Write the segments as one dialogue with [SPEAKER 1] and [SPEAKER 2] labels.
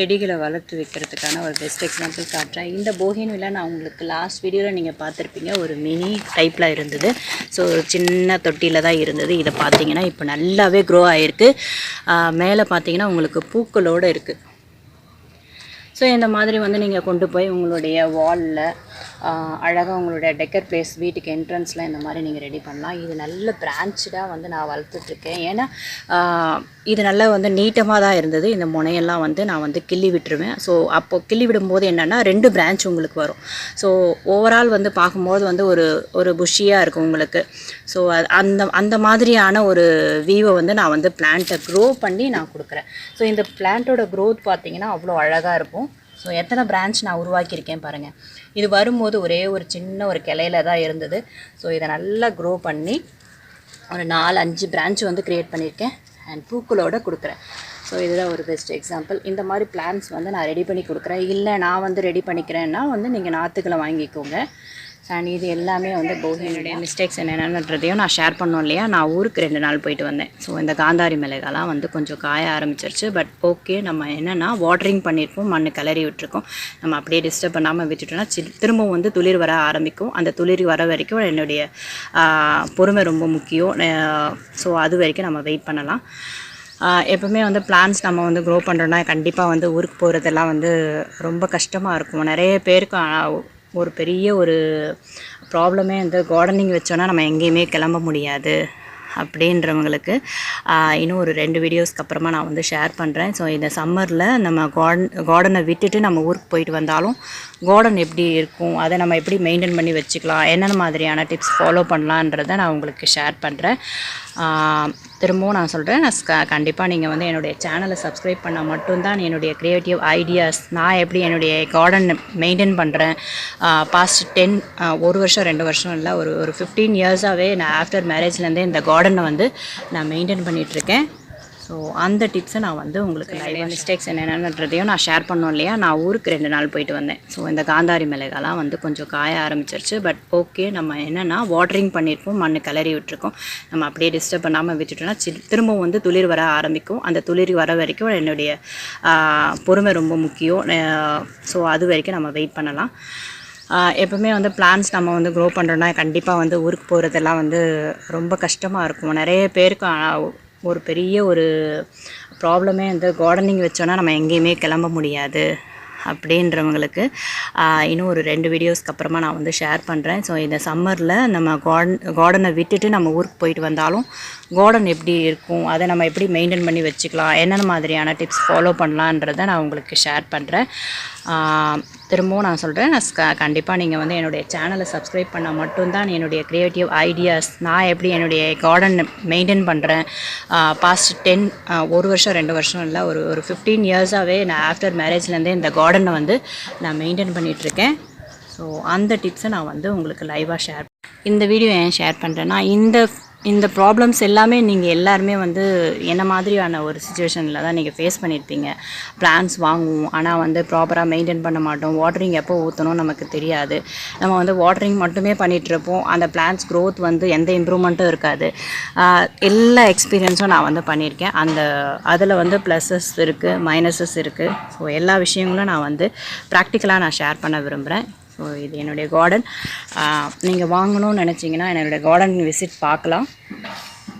[SPEAKER 1] செடிகளை வளர்த்து வைக்கிறதுக்கான ஒரு பெஸ்ட் எக்ஸாம்பிள் காட்டுறேன். இந்த போகின் விழா நான் உங்களுக்கு லாஸ்ட் வீடியோவில் நீங்கள் பார்த்துருப்பீங்க. ஒரு மினி டைப்பில் இருந்தது. ஸோ சின்ன தொட்டியில் தான் இருந்தது. இதை பார்த்தீங்கன்னா இப்போ நல்லாவே க்ரோ ஆகிருக்கு மேலே பார்த்தீங்கன்னா உங்களுக்கு பூக்களோடு இருக்குது ஸோ இந்த மாதிரி வந்து நீங்கள் கொண்டு போய் உங்களுடைய வாலில் அழகாக உங்களுடைய டெக்கர் பிளேஸ் வீட்டுக்கு என்ட்ரன்ஸில் இந்த மாதிரி நீங்கள் ரெடி பண்ணலாம். இது நல்ல பிரான்ச்சாக வந்து நான் வளர்த்துட்ருக்கேன். ஏன்னா இது நல்லா வந்து நீட்டமாக தான் இருந்தது. இந்த முனையெல்லாம் வந்து நான் வந்து கிள்ளி விட்டுருவேன். ஸோ அப்போது கிள்ளி விடும்போது என்னென்னா ரெண்டு பிரான்ச் உங்களுக்கு வரும். ஸோ ஓவரால் வந்து பார்க்கும்போது வந்து ஒரு ஒரு புஷியாக இருக்கும் உங்களுக்கு. ஸோ அந்த அந்த மாதிரியான ஒரு வியூவை வந்து நான் வந்து பிளான்ட்டை க்ரோ பண்ணி நான் கொடுக்குறேன். ஸோ இந்த பிளான்ட்டோட க்ரோத் பார்த்திங்கன்னா அவ்வளோ அழகாக இருக்கும். ஸோ எத்தனை பிரான்ச் நான் உருவாக்கியிருக்கேன் பாருங்கள் இது வரும்போது ஒரே ஒரு சின்ன ஒரு கிளையில தான் இருந்தது. ஸோ இதை நல்லா க்ரோ பண்ணி ஒரு நாலு அஞ்சு பிரான்ச் வந்து க்ரியேட் பண்ணியிருக்கேன். அண்ட் பூக்களோடு கொடுக்குறேன். ஸோ இதுதான் ஒரு பெஸ்ட் எக்ஸாம்பிள் இந்த மாதிரி பிளான்ஸ் வந்து நான் ரெடி பண்ணி கொடுக்குறேன். இல்லை நான் வந்து ரெடி பண்ணிக்கிறேன்னா வந்து நீங்கள் நாற்றுக்களை வாங்கிக்கோங்க. அண்ட் இது எல்லாமே வந்து போகினுடைய மிஸ்டேக்ஸ் என்னென்னன்றதையும் நான் ஷேர் பண்ணோம் இல்லையா? நான் ஊருக்கு ரெண்டு நாள் போயிட்டு வந்தேன். ஸோ இந்த காந்தாரி மிளகாலாம் வந்து கொஞ்சம் காய ஆரம்பிச்சிருச்சு. பட் ஓகே நம்ம என்னென்னா வாட்டரிங் பண்ணியிருப்போம். மண் கிளறி விட்டுருக்கோம். நம்ம அப்படியே டிஸ்டர்ப் பண்ணாமல் விட்டுட்டோம்னா சி- திரும்பவும் வந்து துளிர் வர ஆரம்பிக்கும். அந்த துளிர் வர வரைக்கும் என்னுடைய பொறுமை ரொம்ப முக்கியம். ஸோ அது வரைக்கும் நம்ம வெயிட் பண்ணலாம். எப்போவுமே எப்பவுமே வந்து பிளான்ஸ் நம்ம வந்து க்ரோ பண்ணுறோன்னா கண்டிப்பாக வந்து ஊருக்கு போகிறதெல்லாம் வந்து ரொம்ப கஷ்டமாக இருக்கும். நிறைய பேருக்கு ஒரு பெரிய ஒரு ப்ராப்ளமே வந்து கார்டனிங் வச்சோன்னா நம்ம எங்கேயுமே கிளம்ப முடியாது அப்படின்றவங்களுக்கு இன்னும் ஒரு ரெண்டு வீடியோஸ்க்கு அப்புறமா நான் வந்து ஷேர் பண்ணுறேன் ஸோ இந்த சம்மரில் நம்ம கார்டன் கார்டனை விட்டுட்டு நம்ம ஊருக்கு போயிட்டு வந்தாலும் கார்டன் எப்படி இருக்கும் அதை நம்ம எப்படி மெயின்டைன் பண்ணி வச்சுக்கலாம் என்னென்ன மாதிரியான டிப்ஸ் ஃபாலோ பண்ணலான்றதை நான் உங்களுக்கு ஷேர் பண்ணுறேன் திரும்பவும் நான் சொல்கிறேன் நான் கண்டிப்பாக நீங்கள் வந்து என்னுடைய சேனலை சப்ஸ்கிரைப் பண்ணால் மட்டும்தான் என்னுடைய க்ரியேட்டிவ் ஐடியாஸ் நான் எப்படி என்னுடைய கார்டன் மெயின்டைன் பண்ணுறேன் பாஸ்ட் டென் ஒரு வருஷம் ரெண்டு வருஷம் இல்லை ஒரு ஒரு ஃபிஃப்டீன் இயர்ஸாகவே நான் ஆஃப்டர் மேரேஜ்லேருந்தே இந்த கார்டனை வந்து நான் மெயின்டைன் பண்ணிகிட்ருக்கேன் ஸோ அந்த டிப்ஸை நான் வந்து உங்களுக்கு லைவாக மிஸ்டேக்ஸ் என்னென்னன்றதையும் நான் ஷேர் பண்ணோம் இல்லையா? நான் ஊருக்கு ரெண்டு நாள் போயிட்டு வந்தேன். ஸோ இந்த காந்தாரி மிளகாலாம் வந்து கொஞ்சம் காய ஆரம்பிச்சிருச்சு. பட் ஓகே நம்ம என்னென்னா வாட்டரிங் பண்ணியிருப்போம் மண் கிளறி விட்டுருக்கோம். நம்ம அப்படியே டிஸ்டர்ப் பண்ணாமல் விட்டுட்டோம்னா சி- திரும்பவும் வந்து துளிர் வர ஆரம்பிக்கும். அந்த துளிர் வர வரைக்கும் என்னுடைய பொறுமை ரொம்ப முக்கியம். ஸோ அது வரைக்கும் நம்ம வெயிட் பண்ணலாம். எப்பவுமே வந்து பிளான்ஸ் நம்ம வந்து க்ரோ பண்ணுறோன்னா கண்டிப்பாக வந்து ஊருக்கு போகிறதெல்லாம் வந்து ரொம்ப கஷ்டமாக இருக்கும். நிறைய பேருக்கு ஒரு பெரிய ஒரு ப்ராப்ளமே வந்து கார்டனிங் வச்சோன்னா நம்ம எங்கேயுமே கிளம்ப முடியாது அப்படின்றவங்களுக்கு இன்னும் ஒரு ரெண்டு வீடியோஸ்க்கு அப்புறமா நான் வந்து ஷேர் பண்ணுறேன் ஸோ இந்த சம்மரில் நம்ம கார்டன் கார்டனை விட்டுட்டு நம்ம ஊருக்கு போயிட்டு வந்தாலும் கார்டன் எப்படி இருக்கும் அதை நம்ம எப்படி மெயின்டைன் பண்ணி வச்சுக்கலாம் என்னென்ன மாதிரியான டிப்ஸ் ஃபாலோ பண்ணலான்றதை நான் உங்களுக்கு ஷேர் பண்ணுறேன் திரும்பவும் நான் சொல்கிறேன் நான் கண்டிப்பாக நீங்கள் வந்து என்னுடைய சேனலை சப்ஸ்கிரைப் பண்ணால் மட்டும்தான் என்னுடைய க்ரியேட்டிவ் ஐடியாஸ் நான் எப்படி என்னுடைய கார்டன் மெயின்டைன் பண்ணுறேன் பாஸ்ட் டென் ஒரு வருஷம் ரெண்டு வருஷம் இல்லை ஒரு ஒரு ஃபிஃப்டீன் இயர்ஸாகவே நான் ஆஃப்டர் மேரேஜ்லேருந்தே இந்த கார்டனை வந்து நான் மெயின்டைன் பண்ணிகிட்ருக்கேன் ஸோ அந்த டிப்ஸை நான் வந்து உங்களுக்கு லைவாக ஷேர் இந்த வீடியோ ஏன் ஷேர் பண்ணுறேன்னா இந்த இந்த ப்ராப்ளம்ஸ் எல்லாமே நீங்கள் எல்லாருமே வந்து என்ன மாதிரியான ஒரு சுச்சுவேஷனில் தான் நீங்கள் ஃபேஸ் பண்ணியிருப்பீங்க பிளான்ஸ் வாங்குவோம். ஆனால் வந்து ப்ராப்பராக மெயின்டைன் பண்ண மாட்டோம். வாட்டரிங் எப்போ ஊற்றணும் நமக்கு தெரியாது. நம்ம வந்து வாட்டரிங் மட்டுமே பண்ணிகிட்ருப்போம் அந்த பிளான்ஸ் க்ரோத் வந்து எந்த இம்ப்ரூவ்மெண்ட்டும் இருக்காது. எல்லா எக்ஸ்பீரியன்ஸும் நான் வந்து பண்ணியிருக்கேன் அந்த அதில் வந்து ப்ளஸஸ் இருக்குது மைனஸஸ் இருக்குது ஸோ எல்லா விஷயங்களும் நான் வந்து ப்ராக்டிக்கலாக நான் ஷேர் பண்ண விரும்புகிறேன் ஸோ இது என்னுடைய கார்டன் நீங்கள் வாங்கணும்னு நினச்சிங்கன்னா என்னுடைய கார்டன் விசிட் பார்க்கலாம்.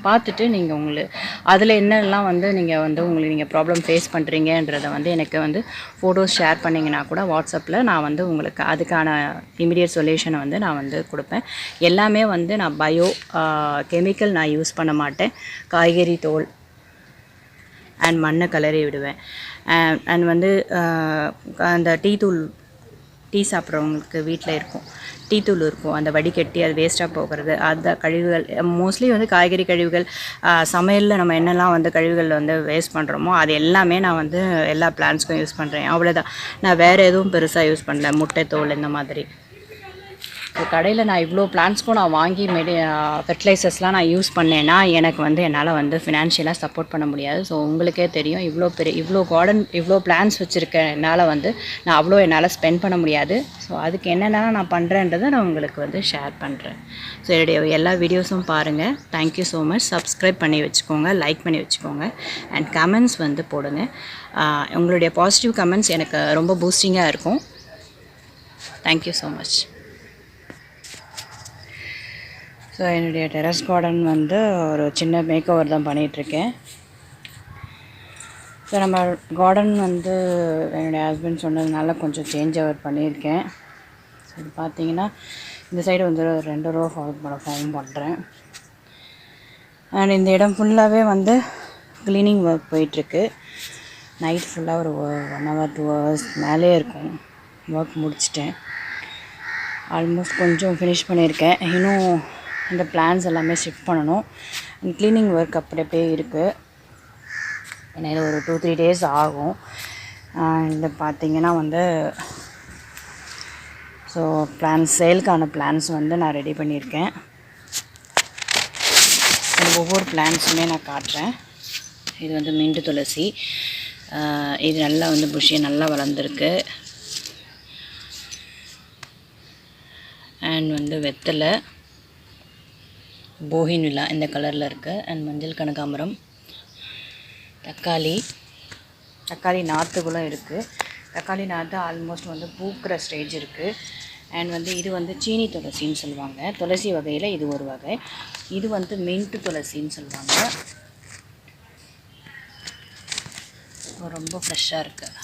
[SPEAKER 1] பார்த்துட்டு நீங்கள் உங்களுக்கு அதில் என்னெல்லாம் வந்து நீங்கள் வந்து உங்களுக்கு நீங்கள் ப்ராப்ளம் ஃபேஸ் பண்ணுறீங்கன்றதை வந்து எனக்கு வந்து ஃபோட்டோஸ் ஷேர் பண்ணிங்கன்னா கூட வாட்ஸ்அப்பில் நான் வந்து உங்களுக்கு அதுக்கான இமீடியட் சொல்யூஷனை வந்து நான் வந்து கொடுப்பேன். எல்லாமே வந்து நான் பயோ கெமிக்கல் நான் யூஸ் பண்ண மாட்டேன். காய்கறி தோல் அண்ட் மண்ணை கலரி விடுவேன். அண்ட் வந்து அந்த டீ தூள் டீ சாப்பிட்றவங்களுக்கு வீட்டில் இருக்கும். டீ தூள் இருக்கும். அந்த வடிகட்டி அது வேஸ்ட்டாக போகிறது. அந்த கழிவுகள் மோஸ்ட்லி வந்து காய்கறி கழிவுகள் சமையலில் நம்ம என்னெல்லாம் வந்து கழிவுகள் வந்து வேஸ்ட் பண்ணுறோமோ அது எல்லாமே நான் வந்து எல்லா பிளான்ஸ்க்கும் யூஸ் பண்ணுறேன் அவ்வளோதான் நான் வேறு எதுவும் பெருசாக யூஸ் பண்ணல. முட்டை தோல் இந்த மாதிரி. இப்போ கடையில் நான் இவ்வளோ பிளான்ஸ்க்கும் நான் வாங்கி மெடி ஃபெர்டிலைசர்ஸ்லாம் நான் யூஸ் பண்ணேன்னா எனக்கு வந்து என்னால் வந்து ஃபினான்ஷியலாக சப்போர்ட் பண்ண முடியாது. ஸோ உங்களுக்கே தெரியும் இவ்வளோ பெரிய இவ்வளோ கார்டன் இவ்வளோ பிளான்ஸ் வச்சுருக்கேன். என்னால் வந்து நான் அவ்வளோ என்னால் ஸ்பெண்ட் பண்ண முடியாது. ஸோ அதுக்கு என்னென்ன நான் பண்ணுறேன்றதை நான் உங்களுக்கு வந்து ஷேர் பண்ணுறேன் ஸோ என்னுடைய எல்லா வீடியோஸும் பாருங்கள் தேங்க்யூ ஸோ மச் சப்ஸ்கிரைப் பண்ணி வச்சுக்கோங்க. லைக் பண்ணி வச்சுக்கோங்க. அண்ட் கமெண்ட்ஸ் வந்து போடுங்க. உங்களுடைய பாசிட்டிவ் கமெண்ட்ஸ் எனக்கு ரொம்ப பூஸ்டிங்காக இருக்கும். Thank you so much so என்னுடைய டெரஸ் கார்டன் வந்து ஒரு சின்ன மேக் ஓவர் தான் பண்ணிகிட்ருக்கேன் ஸோ நம்ம கார்டன் வந்து என்னுடைய ஹஸ்பண்ட் சொன்னதுனால கொஞ்சம் சேஞ்ச் ஓவர் பண்ணியிருக்கேன். ஸோ இது பார்த்தீங்கன்னா இந்த சைடு வந்து ஒரு ரெண்டு ரூபா ஃபார்ம் பண்ண ஃபார்ம் பண்ணுறேன் அண்ட் இந்த இடம் ஃபுல்லாகவே வந்து க்ளீனிங் ஒர்க் போயிட்டுருக்கு. நைட் ஃபுல்லாக ஒரு ஒன் ஹவர் டூ ஹவர்ஸ் மேலே இருக்கும். ஒர்க் முடிச்சிட்டேன். ஆல்மோஸ்ட் கொஞ்சம் ஃபினிஷ் பண்ணியிருக்கேன். இன்னும் இந்த பிளான்ஸ் எல்லாமே ஷிஃப்ட் பண்ணணும். அண்ட் க்ளீனிங் ஒர்க் அப்படி அப்படியே இருக்குது ஏன்னா இது ஒரு டூ த்ரீ டேஸ் ஆகும். இந்த பார்த்திங்கன்னா வந்து ஸோ பிளான்ஸ் சேலுக்கான பிளான்ஸ் வந்து நான் ரெடி பண்ணியிருக்கேன். ஒவ்வொரு பிளான்ஸுமே நான் காட்டுறேன். இது வந்து மிண்டு துளசி. இது நல்லா வந்து புஷியை நல்லா வளர்ந்துருக்கு. அண்ட் வந்து வெத்தலை. போகின் இந்த கலரில் இருக்குது அண்ட் மஞ்சள் கனகாம்பரம். தக்காளி. தக்காளி நாற்றுகளும் இருக்குது தக்காளி நாற்று ஆல்மோஸ்ட் வந்து பூக்கிற ஸ்டேஜ் இருக்குது அண்ட் வந்து இது வந்து சீனி துளசின்னு சொல்லுவாங்க. துளசி வகையில் இது ஒரு வகை. இது வந்து மின்ட்டு துளசின்னு சொல்லுவாங்க. ரொம்ப ஃப்ரெஷ்ஷாக இருக்குது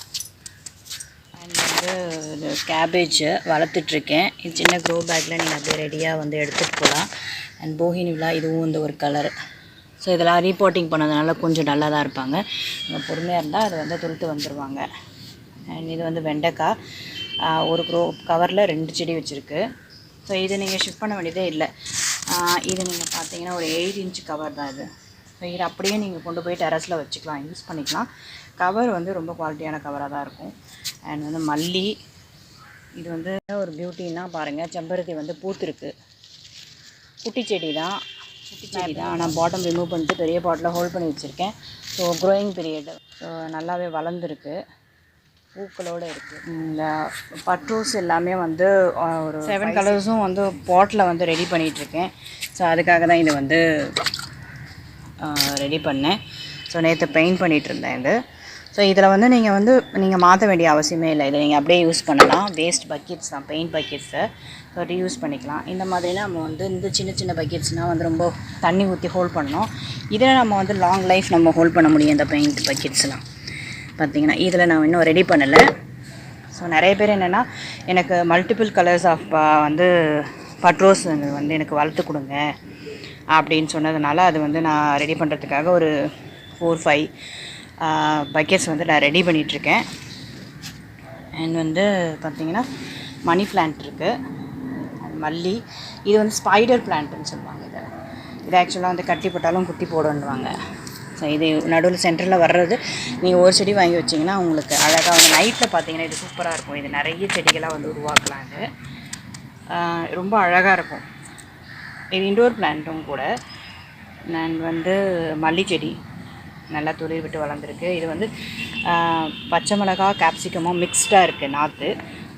[SPEAKER 1] அண்ட் வந்து கேபேஜ் வளர்த்துட்ருக்கேன் இது சின்ன க்ரோ பேக்கில் நீங்கள் அப்படியே ரெடியாக வந்து எடுத்துகிட்டு போகலாம் அண்ட் போகினி விழா இதுவும் இந்த ஒரு கலர் ஸோ இதெல்லாம் ரீபோர்ட்டிங் பண்ணதுனால கொஞ்சம் நல்லா தான் இருப்பாங்க. நம்ம பொறுமையாக இருந்தால் அதை வந்து துளுத்து வந்துடுவாங்க அண்ட் இது வந்து வெண்டைக்காய். ஒரு க்ரோ கவரில் ரெண்டு செடி வச்சுருக்கு. ஸோ இது நீங்கள் ஷிஃப்ட் பண்ண வேண்டியதே இல்லை. இது நீங்கள் பார்த்தீங்கன்னா ஒரு எயிட் இன்ச் கவர் தான் இது. ஸோ இது அப்படியே நீங்கள் கொண்டு போய் டெரஸில் வச்சுக்கலாம் யூஸ் பண்ணிக்கலாம். கவர் வந்து ரொம்ப குவாலிட்டியான கவராக தான் இருக்கும். அண்ட் வந்து மல்லி இது வந்து ஒரு பியூட்டின்னா பாருங்கள் செம்பருத்தி வந்து பூத்துருக்கு. குட்டி செடி தான் குட்டி செடி தான் நான் பாட்டம் ரிமூவ் பண்ணிட்டு பெரிய பாட்டில் ஹோல்ட் பண்ணி வச்சுருக்கேன். ஸோ க்ரோயிங் பீரியட் ஸோ நல்லாவே வளர்ந்துருக்கு. பூக்களோடு இருக்குது இந்த பட்ரோஸ் எல்லாமே வந்து ஒரு செவன் கலர்ஸும் வந்து பாட்டில் வந்து ரெடி பண்ணிகிட்ருக்கேன் ஸோ அதுக்காக தான் இது வந்து ரெடி பண்ணேன். ஸோ நேற்று பெயிண்ட் பண்ணிகிட்டு இருந்தேன் இது. ஸோ இதில் வந்து நீங்கள் வந்து நீங்கள் மாற்ற வேண்டிய அவசியமே இல்லை. இதை நீங்கள் அப்படியே யூஸ் பண்ணலாம். வேஸ்ட் பக்கெட்ஸ் தான் பெயிண்ட் பக்கெட்ஸை ஸோ யூஸ் பண்ணிக்கலாம். இந்த மாதிரிலாம் நம்ம வந்து இந்த சின்ன சின்ன பக்கெட்ஸ்னால் வந்து ரொம்ப தண்ணி ஊற்றி ஹோல்ட் பண்ணணும். இதில் நம்ம வந்து லாங் லைஃப் நம்ம ஹோல்ட் பண்ண முடியும் இந்த பெயிண்ட் பக்கெட்ஸ்லாம் பார்த்திங்கன்னா இதில் நான் இன்னும் ரெடி பண்ணலை. ஸோ நிறைய பேர் என்னென்னா எனக்கு மல்டிபிள் கலர்ஸ் ஆஃப் வந்து பட்ரோஸ் வந்து எனக்கு வளர்த்து கொடுங்க அப்படின்னு சொன்னதுனால அது வந்து நான் ரெடி பண்ணுறதுக்காக ஒரு ஃபோர் ஃபைவ் பக்கெட்ஸ் வந்து நான் ரெடி பண்ணிகிட்ருக்கேன் அண்ட் வந்து பார்த்திங்கன்னா மணி பிளான்ட் இருக்குது மல்லி. இது வந்து ஸ்பைடர் பிளான்ட்னு சொல்லுவாங்க இதை. இது ஆக்சுவலாக வந்து கட்டி போட்டாலும் குட்டி போடணுவாங்க ஸோ இது நடுவில் சென்டரில் வர்றது. நீங்கள் ஒரு செடி வாங்கி வச்சிங்கன்னா உங்களுக்கு அழகாக வந்து நைட்டில் பார்த்தீங்கன்னா இது சூப்பராக இருக்கும். இது நிறைய செடிகளாக வந்து உருவாக்கலாம் இது. ரொம்ப அழகாக இருக்கும். இது இண்டோர் பிளான்ட்டும் கூட. நான் வந்து மல்லி செடி. நல்லா துளிர் விட்டு வளர்ந்துருக்கு. இது வந்து பச்சை மிளகா கேப்சிகமும் மிக்ஸ்டாக இருக்குது நாற்று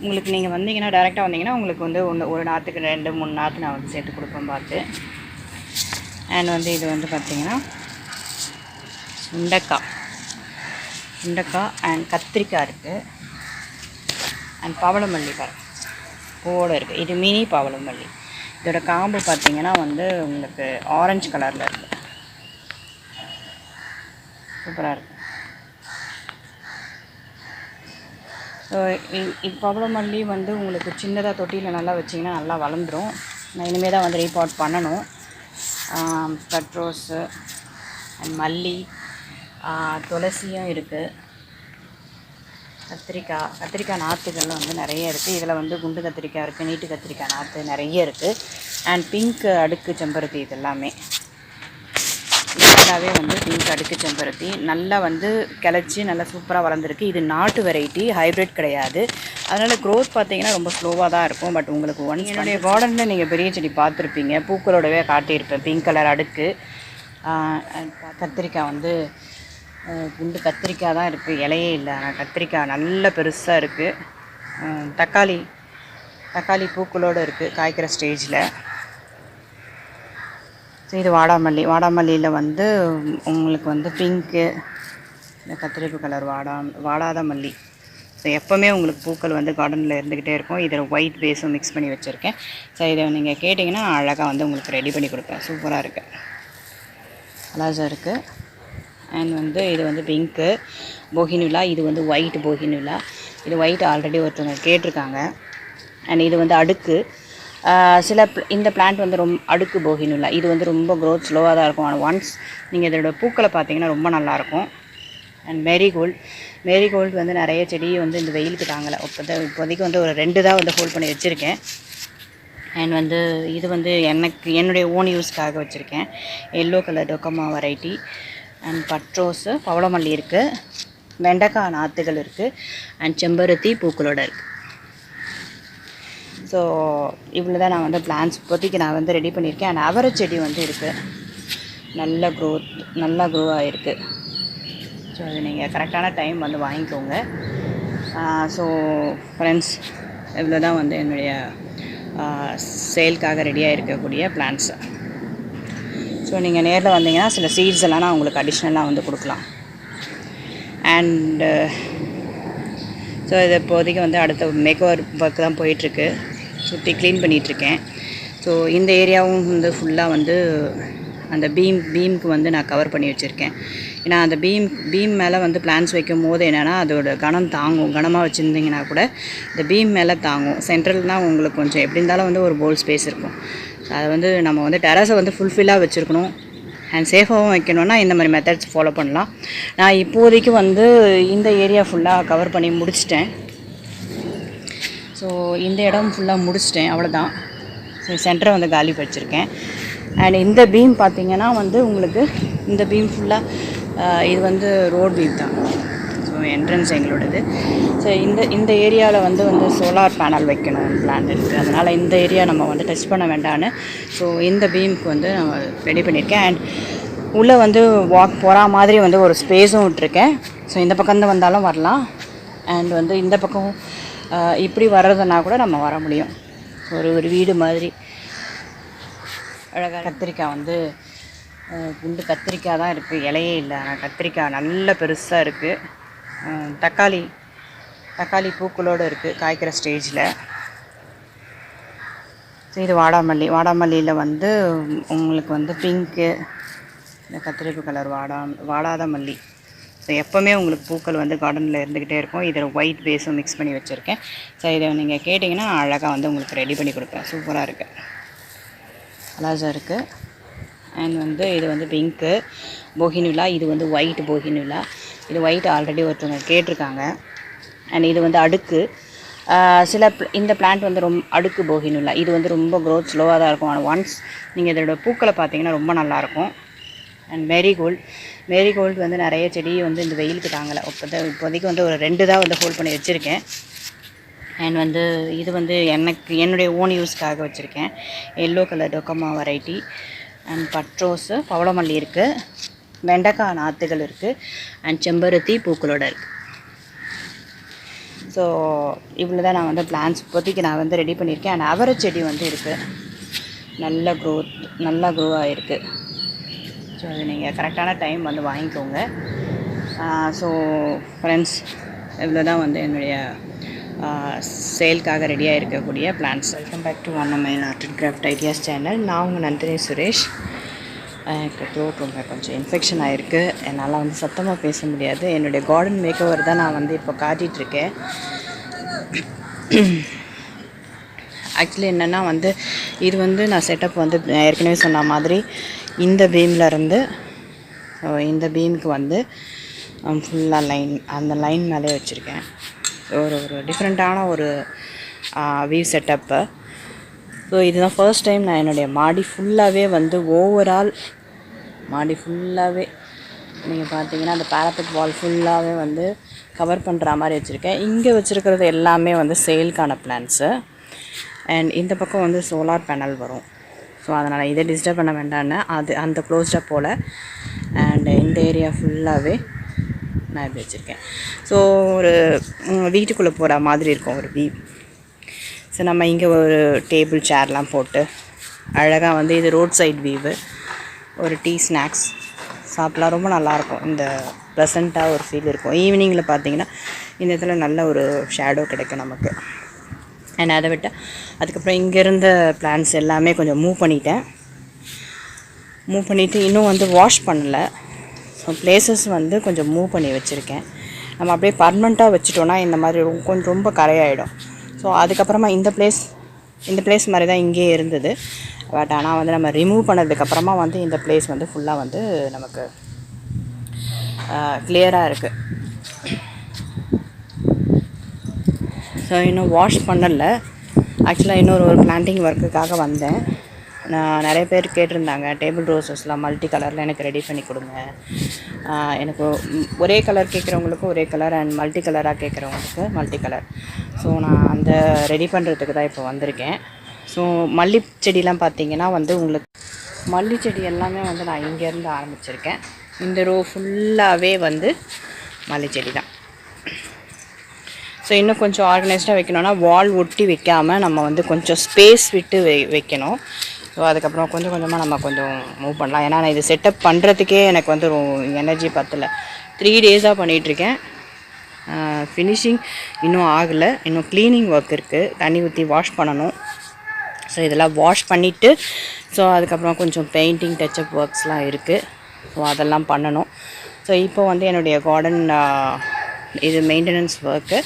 [SPEAKER 1] உங்களுக்கு நீங்கள் வந்தீங்கன்னா டேரெக்டாக வந்தீங்கன்னா உங்களுக்கு வந்து ஒன்று ஒரு நாற்றுக்கு ரெண்டு மூணு நாற்று நான் வந்து சேர்த்து கொடுப்பேன் பார்த்து. அண்ட் வந்து இது வந்து பார்த்திங்கன்னா சுண்டக்காய். சுண்டக்காய் அண்ட் கத்திரிக்காய் இருக்குது அண்ட் பவளமல்லி பாருங்க பூவோடு இருக்குது இது மினி பவளமல்லி. இதோட காம்பு பார்த்திங்கன்னா வந்து உங்களுக்கு ஆரஞ்சு கலரில் இருக்குது சூப்பராக இருக்கும் ஸோ பவளமல்லி வந்து உங்களுக்கு சின்னதாக தொட்டியில் நல்லா வச்சிங்கன்னா நல்லா வளர்ந்துடும் நான் இனிமேல் தான் வந்து ரீபாட் பண்ணணும். கட்ரோஸு அண்ட் மல்லி துளசியும் இருக்குது கத்திரிக்காய் கத்திரிக்காய் நாற்றுகள் வந்து நிறைய இருக்குது இதில் வந்து குண்டு கத்திரிக்காய் இருக்குது நீட்டு கத்திரிக்காய் நாற்று நிறைய இருக்குது அண்ட் பிங்க் அடுக்கு செம்பருத்தி இது எல்லாமே ஃபுல்லாகவே வந்து பிங்க் அடுக்கு செம்பருத்தி நல்லா வந்து கிளச்சி நல்லா சூப்பராக வளர்ந்துருக்கு. இது நாட்டு வெரைட்டி ஹைப்ரிட் கிடையாது. அதனால் க்ரோத் பார்த்தீங்கன்னா ரொம்ப ஸ்லோவாக தான் இருக்கும். பட் உங்களுக்கு ஒன் என்னுடைய கார்டனில் நீங்கள் பெரிய செடி பார்த்துருப்பீங்க. பூக்களோடவே காட்டியிருப்பேன். பிங்க் கலர் அடுக்கு. கத்திரிக்காய் வந்து குண்டு கத்திரிக்காய் தான் இருக்குது இலையே இல்லை. ஆனால் கத்திரிக்காய் நல்ல பெருசாக இருக்குது தக்காளி தக்காளி பூக்களோடு இருக்குது காய்க்கிற ஸ்டேஜில் ஸோ இது வாடாமல்லி. வாடாமல்லியில் வந்து உங்களுக்கு வந்து பிங்க்கு இந்த கத்திரிப்பு கலர் வாடா வாடாத மல்லி. ஸோ எப்போவுமே உங்களுக்கு பூக்கள் வந்து கார்டனில் இருந்துக்கிட்டே இருக்கும். இதில் ஒயிட் பேஸும் மிக்ஸ் பண்ணி வச்சுருக்கேன். ஸோ இதை நீங்கள் கேட்டிங்கன்னா அழகாக வந்து உங்களுக்கு ரெடி பண்ணி கொடுப்பேன். சூப்பராக இருக்குது அலாஜா இருக்குது அண்ட் வந்து இது வந்து பிங்க்கு போகினுலா இது வந்து ஒயிட் போகினுலா இது ஒயிட் ஆல்ரெடி ஒருத்தவங்க கேட்டிருக்காங்க. அண்ட் இது வந்து அடுக்கு. சில இந்த பிளான்ட் வந்து ரொம்ப அடுக்கு போகினுலா இது வந்து ரொம்ப க்ரோத் ஸ்லோவாக தான் இருக்கும். ஆனால் ஒன்ஸ் நீங்கள் இதோட பூக்களை பார்த்தீங்கன்னா ரொம்ப நல்லாயிருக்கும். அண்ட் மேரிகோல்டு மேரிகோல்டு வந்து நிறைய செடி வந்து இந்த வெயிலுக்கு தாங்கலை. இப்போ இப்போதைக்கு வந்து ஒரு ரெண்டு தான் வந்து ஹோல்ட் பண்ணி வச்சுருக்கேன். அண்ட் வந்து இது வந்து எனக்கு என்னுடைய ஓன் யூஸ்க்காக வச்சுருக்கேன். எல்லோ கலர் டொக்கமா வெரைட்டி அண்ட் பட்ரோஸு பவளமல்லி இருக்குது வெண்டைக்காய் நாற்றுகள் இருக்குது அண்ட் செம்பருத்தி பூக்களோட இருக்குது ஸோ இவ்வளோ தான் நான் வந்து பிளான்ஸ் இப்போதைக்கு நான் வந்து ரெடி பண்ணியிருக்கேன். அண்ட் அவரை செடி வந்து இருக்குது நல்ல க்ரோத் நல்லா க்ரோ ஆகிருக்கு ஸோ அது நீங்கள் கரெக்டான டைம் வந்து வாங்கிக்கோங்க. ஸோ ஃப்ரெண்ட்ஸ் இவ்வளோ தான் வந்து என்னுடைய சேல்க்காக ரெடியாக இருக்கக்கூடிய பிளான்ஸு ஸோ நீங்கள் நேரில் வந்தீங்கன்னா சில சீட்ஸ் எல்லாம் நான் உங்களுக்கு அடிஷ்னலாக வந்து கொடுக்கலாம். அண்டு ஸோ இது இப்போதைக்கு வந்து அடுத்த மேக் ஓவர் ஒர்க் தான் போயிட்டுருக்கு சுற்றி க்ளீன் பண்ணிகிட்ருக்கேன் ஸோ இந்த ஏரியாவும் வந்து ஃபுல்லாக வந்து அந்த பீம் பீம்க்கு வந்து நான் கவர் பண்ணி வச்சுருக்கேன். ஏன்னா அந்த பீம் பீம் மேலே வந்து பிளான்ஸ் வைக்கும் போது என்னென்னா அதோட கனம் தாங்கும். கனமாக வச்சுருந்தீங்கன்னா கூட இந்த பீம் மேலே தாங்கும். சென்ட்ரல்னால் உங்களுக்கு கொஞ்சம் எப்படி இருந்தாலும் வந்து ஒரு போல் ஸ்பேஸ் இருக்கும். அதை வந்து நம்ம வந்து டெரஸை வந்து ஃபுல்ஃபில்லாக வச்சுருக்கணும். அண்ட் சேஃபாகவும் வைக்கணும்னா இந்த மாதிரி மெத்தட்ஸ் ஃபாலோ பண்ணலாம். நான் இப்போதைக்கு வந்து இந்த ஏரியா ஃபுல்லாக கவர் பண்ணி முடிச்சிட்டேன். ஸோ இந்த இடம் ஃபுல்லாக முடிச்சிட்டேன். அவ்வளோதான் ஸோ சென்டரை வந்து காலி வச்சுருக்கேன் அண்ட் இந்த பீம் பார்த்தீங்கன்னா வந்து உங்களுக்கு இந்த பீம் ஃபுல்லாக இது வந்து ரோட் பீம் தான். ஸோ என்ட்ரன்ஸ் எங்களோடது. ஸோ இந்த இந்த ஏரியாவில் வந்து வந்து சோலார் பேனல் வைக்கணும் பிளான் இருக்குது அதனால் இந்த ஏரியா நம்ம வந்து டச் பண்ண வேண்டான்னு ஸோ இந்த பீமுக்கு வந்து நான் ரெடி பண்ணியிருக்கேன். அண்ட் உள்ளே வந்து வாக் போகிற மாதிரி வந்து ஒரு ஸ்பேஸும் விட்டுருக்கேன். ஸோ இந்த பக்கம் வந்தாலும் வரலாம். அண்ட் வந்து இந்த பக்கம் இப்படி வர்றதுனா கூட நம்ம வர முடியும். ஒரு ஒரு வீடு மாதிரி. அழகாக கத்திரிக்காய் வந்து குண்டு கத்திரிக்காய் தான் இருக்குது இலையே இல்லை. ஆனால் கத்திரிக்காய் நல்ல பெருசாக இருக்குது தக்காளி தக்காளி பூக்களோடு இருக்குது காய்க்கிற ஸ்டேஜில். ஸோ இது வாடாமல்லி. வாடாமல்லியில் வந்து உங்களுக்கு வந்து பிங்க்கு இந்த கத்திரிப்பு கலர் வாடா வாடாத மல்லி. ஸோ எப்போவுமே உங்களுக்கு பூக்கள் வந்து கார்டனில் இருந்துக்கிட்டே இருக்கும். இதில் ஒயிட் பேஸும் மிக்ஸ் பண்ணி வச்சுருக்கேன். ஸோ இதை நீங்கள் கேட்டிங்கன்னா அழகாக வந்து உங்களுக்கு ரெடி பண்ணி கொடுப்பேன். சூப்பராக இருக்குது அலாசா இருக்குது அண்ட் வந்து இது வந்து பிங்க்கு போகினுலா இது வந்து ஒயிட் போகினுலா இது ஒயிட் ஆல்ரெடி ஒருத்தவங்க கேட்டிருக்காங்க. அண்ட் இது வந்து அடுக்கு. சில இந்த பிளான்ட் வந்து ரொம்ப அடுக்கு போகினுலா இது வந்து ரொம்ப க்ரோத் ஸ்லோவாக தான் இருக்கும். ஆனால் ஒன்ஸ் நீங்கள் இதோட பூக்களை பார்த்தீங்கன்னா ரொம்ப நல்லாயிருக்கும் அண்ட் மேரிகோல்டு மேரிகோல்டு வந்து நிறைய செடி வந்து இந்த வெயிலுக்கு தாங்கலை. இப்போ இப்போதைக்கு வந்து ஒரு ரெண்டு தான் வந்து ஹோல்ட் பண்ணி வச்சுருக்கேன். அண்ட் வந்து இது வந்து எனக்கு என்னுடைய ஓன் யூஸ்க்காக வச்சுருக்கேன். எல்லோ கலர் டொக்கமா வெரைட்டி அண்ட் பட்ரோஸு பவளமல்லி இருக்குது வெண்டைக்காய் நாற்றுகள் இருக்குது அண்ட் செம்பருத்தி பூக்களோட இருக்குது ஸோ இவ்வளோ தான் நான் வந்து பிளான்ஸ் இப்போதைக்கு நான் வந்து ரெடி பண்ணியிருக்கேன். அண்ட் அவரை செடி வந்து இருக்குது நல்ல க்ரோத் நல்லா க்ரோ ஆகிருக்கு ஸோ அது நீங்கள் கரெக்டான டைம் வந்து வாங்கிக்கோங்க. ஸோ ஃப்ரெண்ட்ஸ் இவ்வளோ தான் வந்து என்னுடைய சேல்க்காக ரெடியாக இருக்கக்கூடிய plans welcome back to one mine art and craft ideas channel நான் உங்கள் நந்தினி சுரேஷ். எனக்கு த்ரோட் ரொம்ப கொஞ்சம் இன்ஃபெக்ஷன் ஆகிருக்கு என்னால் வந்து சத்தமாக பேச முடியாது. என்னுடைய கார்டன் மேக்கவர் தான் நான் வந்து இப்போ காட்டிகிட்ருக்கேன் ஆக்சுவலி என்னென்னா வந்து இது வந்து நான் செட்டப் வந்து ஏற்கனவே சொன்ன மாதிரி இந்த பீமில் இருந்து ஸோ இந்த பீமுக்கு வந்து ஃபுல்லாக லைன் அந்த லைன் மேலே வச்சுருக்கேன். ஒரு ஒரு டிஃப்ரெண்ட்டான ஒரு வியூ செட்டப்பு ஸோ இதுதான் ஃபர்ஸ்ட் டைம் நான் என்னுடைய மாடி ஃபுல்லாகவே வந்து ஓவரால் மாடி ஃபுல்லாகவே நீங்கள் பார்த்தீங்கன்னா அந்த பேரப்பெட் வால் ஃபுல்லாகவே வந்து கவர் பண்ணுற மாதிரி வச்சுருக்கேன். இங்கே வச்சுருக்கிறது எல்லாமே வந்து சேல்க்கான பிளான்ஸு அண்ட் இந்த பக்கம் வந்து சோலார் பேனல் வரும். ஸோ அதனால் இதை டிஸ்டர்ப் பண்ண வேண்டான்னு அது அந்த க்ளோஸ்டாக போல் அண்டு இந்த ஏரியா ஃபுல்லாகவே நான் இப்படி வச்சுருக்கேன். ஸோ ஒரு வீட்டுக்குள்ளே போகிற மாதிரி இருக்கும் ஒரு வியூ ஸோ நம்ம இங்கே ஒரு டேபிள் சேர்லாம் போட்டு அழகாக வந்து இது ரோட் சைட் வியூவு ஒரு டீ ஸ்நாக்ஸ் சாப்பிட்லாம். ரொம்ப நல்லாயிருக்கும் இந்த ப்ளசண்ட்டாக ஒரு ஃபீல் இருக்கும். ஈவினிங்கில் பார்த்தீங்கன்னா இந்த இடத்துல நல்ல ஒரு ஷேடோ கிடைக்கும் நமக்கு. அண்ட் அதை விட்டேன் அதுக்கப்புறம் இங்கே இருந்த பிளான்ஸ் எல்லாமே கொஞ்சம் மூவ் பண்ணிட்டேன். மூவ் பண்ணிவிட்டு இன்னும் வந்து வாஷ் பண்ணலை. ஸோ பிளேசஸ் வந்து கொஞ்சம் மூவ் பண்ணி வச்சுருக்கேன். நம்ம அப்படியே பர்மனெண்ட்டாக வச்சுட்டோன்னா இந்த மாதிரி கொஞ்சம் ரொம்ப கரையாயிடும். ஸோ அதுக்கப்புறமா இந்த பிளேஸ் இந்த பிளேஸ் மாதிரி தான் இங்கேயே இருந்தது. பட் ஆனால் வந்து நம்ம ரிமூவ் பண்ணதுக்கப்புறமா வந்து இந்த பிளேஸ் வந்து ஃபுல்லாக வந்து நமக்கு கிளியராக இருக்குது ஸோ இன்னும் வாஷ் பண்ணலை. ஆக்சுவலாக இன்னொரு ஒரு பிளான்டிங் ஒர்க்குக்காக வந்தேன். நான் நிறைய பேர் கேட்டிருந்தாங்க டேபிள் ரோசஸ்லாம் மல்டி கலரில் எனக்கு ரெடி பண்ணி கொடுங்க. எனக்கு ஒரே கலர் கேட்குறவங்களுக்கு ஒரே கலர் அண்ட் மல்டி கலராக கேட்குறவங்களுக்கு மல்டி கலர் ஸோ நான் அந்த ரெடி பண்ணுறதுக்கு தான் இப்போ வந்திருக்கேன். ஸோ மல்லி செடிலாம் பார்த்தீங்கன்னா வந்து உங்களுக்கு மல்லி செடி எல்லாமே வந்து நான் இங்கேருந்து ஆரம்பிச்சிருக்கேன். இந்த ரோ ஃபுல்லாகவே வந்து மல்லி செடி தான் ஸோ இன்னும் கொஞ்சம் ஆர்கனைஸ்டாக வைக்கணும்னா வால் ஒட்டி வைக்காமல் நம்ம வந்து கொஞ்சம் ஸ்பேஸ் விட்டு வை வைக்கணும். ஸோ அதுக்கப்புறம் கொஞ்சம் கொஞ்சமாக நம்ம கொஞ்சம் மூவ் பண்ணலாம். ஏன்னா நான் இது செட்டப் பண்ணுறதுக்கே எனக்கு வந்து எனர்ஜி பத்தலை. த்ரீ டேஸாக பண்ணிகிட்ருக்கேன் ஃபினிஷிங் இன்னும் ஆகலை. இன்னும் க்ளீனிங் ஒர்க் இருக்குது தண்ணி ஊற்றி வாஷ் பண்ணணும். ஸோ இதெல்லாம் வாஷ் பண்ணிவிட்டு ஸோ அதுக்கப்புறம் கொஞ்சம் பெயிண்டிங் டச்சப் ஒர்க்ஸ்லாம் இருக்குது ஸோ அதெல்லாம் பண்ணணும். ஸோ இப்போ வந்து என்னுடைய கார்டன் இது மெயின்டெனன்ஸ் ஒர்க்கு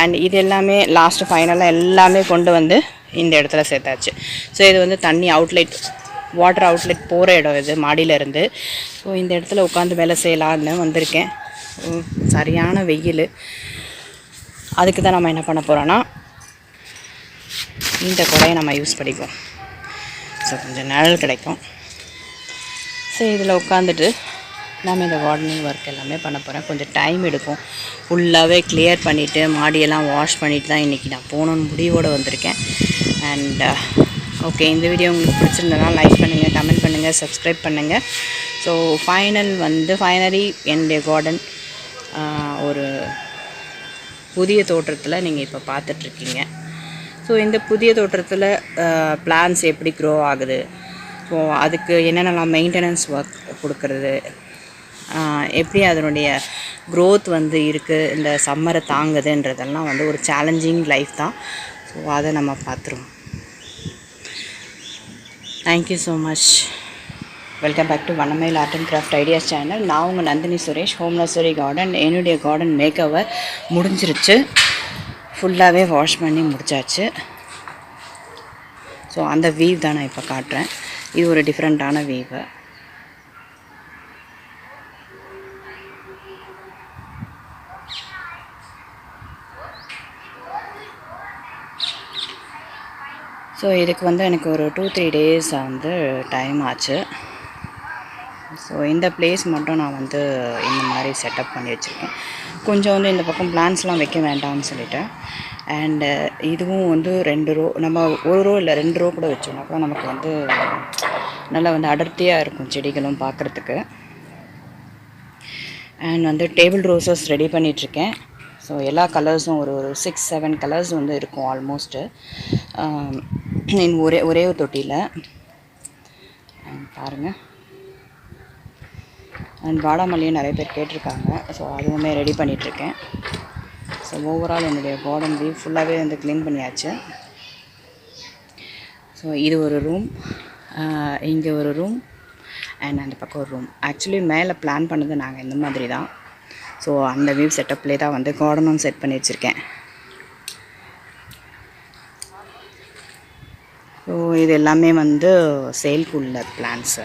[SPEAKER 1] அண்ட் இது எல்லாமே லாஸ்ட்டு ஃபைனலாக எல்லாமே கொண்டு வந்து இந்த இடத்துல சேர்த்தாச்சு. ஸோ இது வந்து தண்ணி அவுட்லெட் வாட்டர் அவுட்லெட் போகிற இடம் இது மாடியிலேருந்து. ஸோ இந்த இடத்துல உட்காந்து வேலை செய்யலான்னு வந்திருக்கேன். சரியான வெயில். அதுக்கு தான் நம்ம என்ன பண்ண போகிறோன்னா இந்த குடையை நம்ம யூஸ் பண்ணிக்குவோம் ஸோ கொஞ்சம் நிழல் கிடைக்கும். ஸோ இதில் உட்காந்துட்டு நம்ம இந்த கார்டனிங் ஒர்க் எல்லாமே பண்ண போகிறேன் கொஞ்சம் டைம் எடுக்கும் ஃபுல்லாகவே கிளியர் பண்ணிவிட்டு மாடியெல்லாம் வாஷ் பண்ணிட்டு தான் இன்றைக்கி நான் போகணுன்னு முடிவோடு வந்திருக்கேன். அண்ட் ஓகே uh, இந்த வீடியோ உங்களுக்கு பிடிச்சிருந்தனா லைக் பண்ணுங்கள் கமெண்ட் பண்ணுங்கள் சப்ஸ்கிரைப் பண்ணுங்கள் ஸோ ஃபைனல் வந்து ஃபைனலி என்னுடைய கார்டன் ஒரு புதிய தோற்றத்தில் நீங்கள் இப்போ பார்த்துட்ருக்கீங்க. ஸோ இந்த புதிய தோற்றத்தில் பிளான்ஸ் எப்படி க்ரோ ஆகுது? ஸோ அதுக்கு என்னென்னலாம் மெயின்டெனன்ஸ் ஒர்க் கொடுக்கறது? எப்படி அதனுடைய க்ரோத் வந்து இருக்குது இந்த சம்மரை தாங்குதுன்றதெல்லாம் வந்து ஒரு சேலஞ்சிங் லைஃப் தான். ஸோ அதை நம்ம பார்த்துருவோம். Thank you so much welcome back to Vannamayil art and craft ideas channel நான் உங்கள் Nandini Suresh home nursery garden என்னுடைய கார்டன் மேக் ஓவர் முடிஞ்சிருச்சு. ஃபுல்லாகவே வாஷ் பண்ணி முடிச்சாச்சு. ஸோ அந்த வீவ் தான் நான் இப்போ காட்டுறேன். இது ஒரு டிஃப்ரெண்ட்டான வீவு ஸோ இதுக்கு வந்து எனக்கு ஒரு டூ த்ரீ டேஸ் வந்து டைம் ஆச்சு. ஸோ இந்த பிளேஸ் மட்டும் நான் வந்து இந்த மாதிரி செட்டப் பண்ணி வச்சுருக்கேன். கொஞ்சம் வந்து இந்த பக்கம் பிளான்ஸ்லாம் வைக்க வேண்டாம்னு சொல்லிட்டேன். அண்டு இதுவும் வந்து ரெண்டு ரோ நம்ம ஒரு ரோ இல்லை ரெண்டு ரோ கூட வச்சோம்னா கூட நமக்கு வந்து நல்லா வந்து அடர்த்தியாக இருக்கும் செடிகளும் பார்க்குறதுக்கு அண்ட் வந்து டேபிள் ரோசஸ் ரெடி பண்ணிகிட்ருக்கேன் ஸோ எல்லா கலர்ஸும் ஒரு ஒரு சிக்ஸ் செவன் கலர்ஸ் வந்து இருக்கும் ஆல்மோஸ்ட்டு um, ஒரே ஒரே ஒரு தொட்டியில். பாருங்கள் அண்ட் வாடாமல்லியும் நிறைய பேர் கேட்டிருக்காங்க. ஸோ அதுவுமே ரெடி பண்ணிகிட்ருக்கேன் ஸோ ஓவரால் என்னுடைய கார்டன் வியூ ஃபுல்லாகவே வந்து க்ளீன் பண்ணியாச்சு. ஸோ இது ஒரு ரூம் uh, இங்கே ஒரு ரூம் அண்ட் அந்த பக்கம் ஒரு ரூம் ஆக்சுவலி மேலே பிளான் பண்ணது நாங்கள் இந்த மாதிரி தான். ஸோ அந்த வியூ செட்டப்லேயே தான் வந்து கார்டனும் செட் பண்ணி வச்சுருக்கேன். ஸோ இது எல்லாமே வந்து சேல்க்கு உள்ள பிளான்ஸு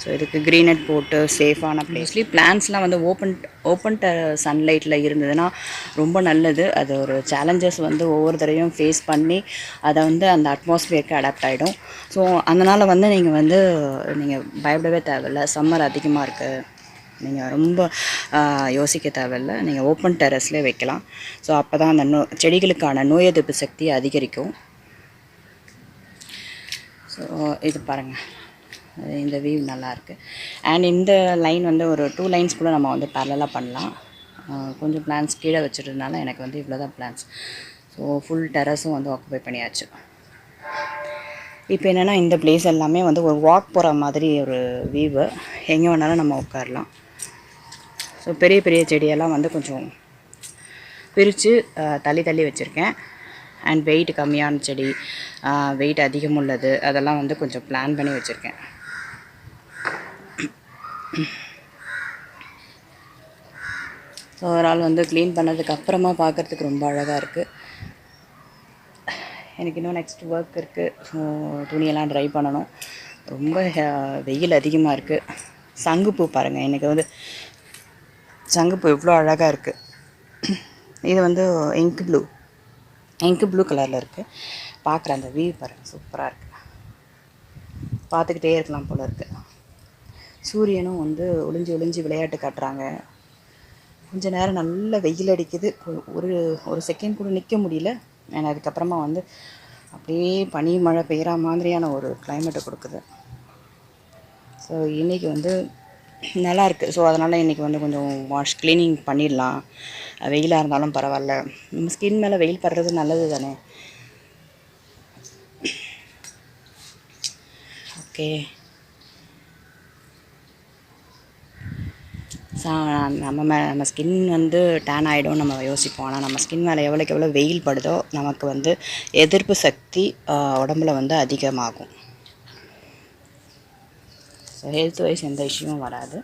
[SPEAKER 1] ஸோ இதுக்கு க்ரீனட் போட்டு சேஃபான ப்ளேஸ்லி பிளான்ஸ்லாம் வந்து ஓப்பன் ஓப்பன் ட சன்லைட்டில் இருந்ததுன்னா ரொம்ப நல்லது. அது ஒரு சேலஞ்சஸ் வந்து ஒவ்வொரு தடவையும் ஃபேஸ் பண்ணி அதை வந்து அந்த அட்மாஸ்பியருக்கு அடாப்ட் ஆகிடும் ஸோ அதனால் வந்து நீங்கள் வந்து நீங்கள் பயப்படவே தேவையில்ல. சம்மர் அதிகமாக இருக்குது நீங்கள் ரொம்ப யோசிக்க தேவையில்ல. நீங்கள் ஓப்பன் டெரஸ்லேயே வைக்கலாம். ஸோ அப்போ தான் அந்த நோ செடிகளுக்கான நோய் எதிர்ப்பு சக்தி அதிகரிக்கும். ஸோ இது பாருங்கள் இந்த வியூ நல்லாயிருக்கு அண்ட் இந்த லைன் வந்து ஒரு டூ லைன்ஸ் கூட நம்ம வந்து பேரலாக பண்ணலாம். கொஞ்சம் பிளான்ஸ் கீழே வச்சுருந்தனால எனக்கு வந்து இவ்வளோ தான் பிளான்ஸ் ஸோ ஃபுல் டெரஸும் வந்து ஆக்குபை பண்ணியாச்சு. இப்போ என்னென்னா இந்த பிளேஸ் எல்லாமே வந்து ஒரு வாக் போகிற மாதிரி ஒரு வியூவு எங்கே வேணாலும் நம்ம உட்காரலாம். ஸோ பெரிய பெரிய செடியெல்லாம் வந்து கொஞ்சம் பிரித்து தள்ளி தள்ளி வச்சுருக்கேன். அண்ட் வெயிட் கம்மியான செடி வெயிட் அதிகம் உள்ளது அதெல்லாம் வந்து கொஞ்சம் பிளான் பண்ணி வச்சுருக்கேன். ஸோ ஓவரால் வந்து க்ளீன் பண்ணதுக்கு அப்புறமா பார்க்குறதுக்கு ரொம்ப அழகாக இருக்குது எனக்கு இன்னும் நெக்ஸ்ட் ஒர்க் இருக்குது ஸோ துணியெல்லாம் ட்ரை பண்ணணும். ரொம்ப வெயில் அதிகமாக இருக்குது சங்குப்பூ பாருங்கள் எனக்கு வந்து சங்குப்பூ இவ்வளோ அழகாக இருக்குது இது வந்து இங்க் ப்ளூ. இங்க் ப்ளூ கலரில் இருக்குது பார்க்குற அந்த வியூ பாருங்கள் சூப்பராக இருக்குது பார்த்துக்கிட்டே இருக்கலாம் போல் இருக்குது சூரியனும் வந்து ஒளிஞ்சு ஒளிஞ்சு விளையாட்டு காட்டுறாங்க. கொஞ்ச நேரம் நல்ல வெயில் அடிக்குது. ஒரு ஒரு செகண்ட் கூட நிற்க முடியல. ஏன்னா அதுக்கப்புறமா வந்து அப்படியே பனி மழை பெய்கிற மாதிரியான ஒரு கிளைமேட்டை கொடுக்குது. ஸோ இன்றைக்கி வந்து நல்லா இருக்குது ஸோ அதனால் இன்றைக்கி வந்து கொஞ்சம் வாஷ் க்ளீனிங் பண்ணிடலாம். வெயிலாக இருந்தாலும் பரவாயில்ல. நம்ம ஸ்கின் மேலே வெயில் படுறது நல்லது தானே? ஓகே சா நம்ம மே நம்ம ஸ்கின் வந்து டேன் ஆகிடும் நம்ம யோசிப்போம். ஆனால் நம்ம ஸ்கின் மேலே எவ்வளோக்கு எவ்வளோ வெயில் படுதோ நமக்கு வந்து எதிர்ப்பு சக்தி உடம்புல வந்து அதிகமாகும். ஸோ ஹெல்த் வைஸ் எந்த இஷ்யூவும் வராது.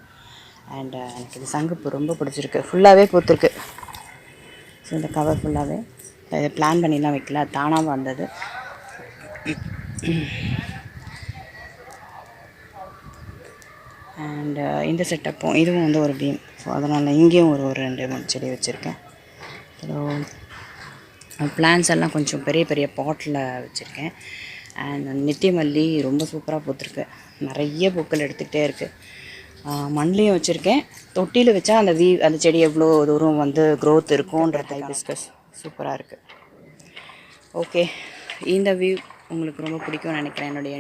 [SPEAKER 1] அண்ட் uh, எனக்கு இது சங்குப்பூ ரொம்ப பிடிச்சிருக்கு. ஃபுல்லாகவே பூத்துருக்கு. ஸோ இந்த கவர் ஃபுல்லாகவே இதை பிளான் பண்ணிலாம் வைக்கல. தானாக வந்தது. அண்டு uh, இந்த செட்டப்பும் இதுவும் வந்து ஒரு பீம் ஸோ அதனால் இங்கேயும் ஒரு ஒரு ரெண்டு மூணு செடி வச்சுருக்கேன். ஸோ பிளான்ஸ் எல்லாம் கொஞ்சம் பெரிய பெரிய பாட்டில் வச்சுருக்கேன். அண்ட் நித்தியமல்லி ரொம்ப சூப்பராக பூத்துருக்கு நிறைய பூக்கள் எடுத்துக்கிட்டே இருக்குது மண்லேயும் வச்சுருக்கேன். தொட்டியில் வச்சா அந்த வீ அந்த செடி எவ்வளோ தூரம் வந்து க்ரோத் இருக்கும்ன்றது ஹைபிஸ்கஸ் சூப்பராக இருக்குது ஓகே இந்த வியூ உங்களுக்கு ரொம்ப பிடிக்கும்னு நினைக்கிறேன். என்னுடைய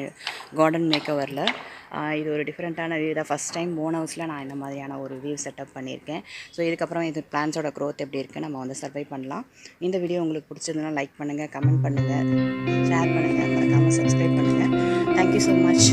[SPEAKER 1] கார்டன் மேக்கவரில் இது ஒரு டிஃப்ரெண்ட்டான வியூ தான். ஃபஸ்ட் டைம் ஓன் ஹவுஸில் நான் இந்த மாதிரியான ஒரு வியூ செட்டப் பண்ணியிருக்கேன். ஸோ இதுக்கப்புறம் இது பிளான்ஸோட க்ரோத் எப்படி இருக்குது நம்ம வந்து சர்வை பண்ணலாம். இந்த வீடியோ உங்களுக்கு பிடிச்சதுன்னா லைக் பண்ணுங்கள் கமெண்ட் பண்ணுங்கள் ஷேர் பண்ணுங்கள் மறக்காமல் சப்ஸ்கிரைப் பண்ணுங்கள் தேங்க்யூ ஸோ மச்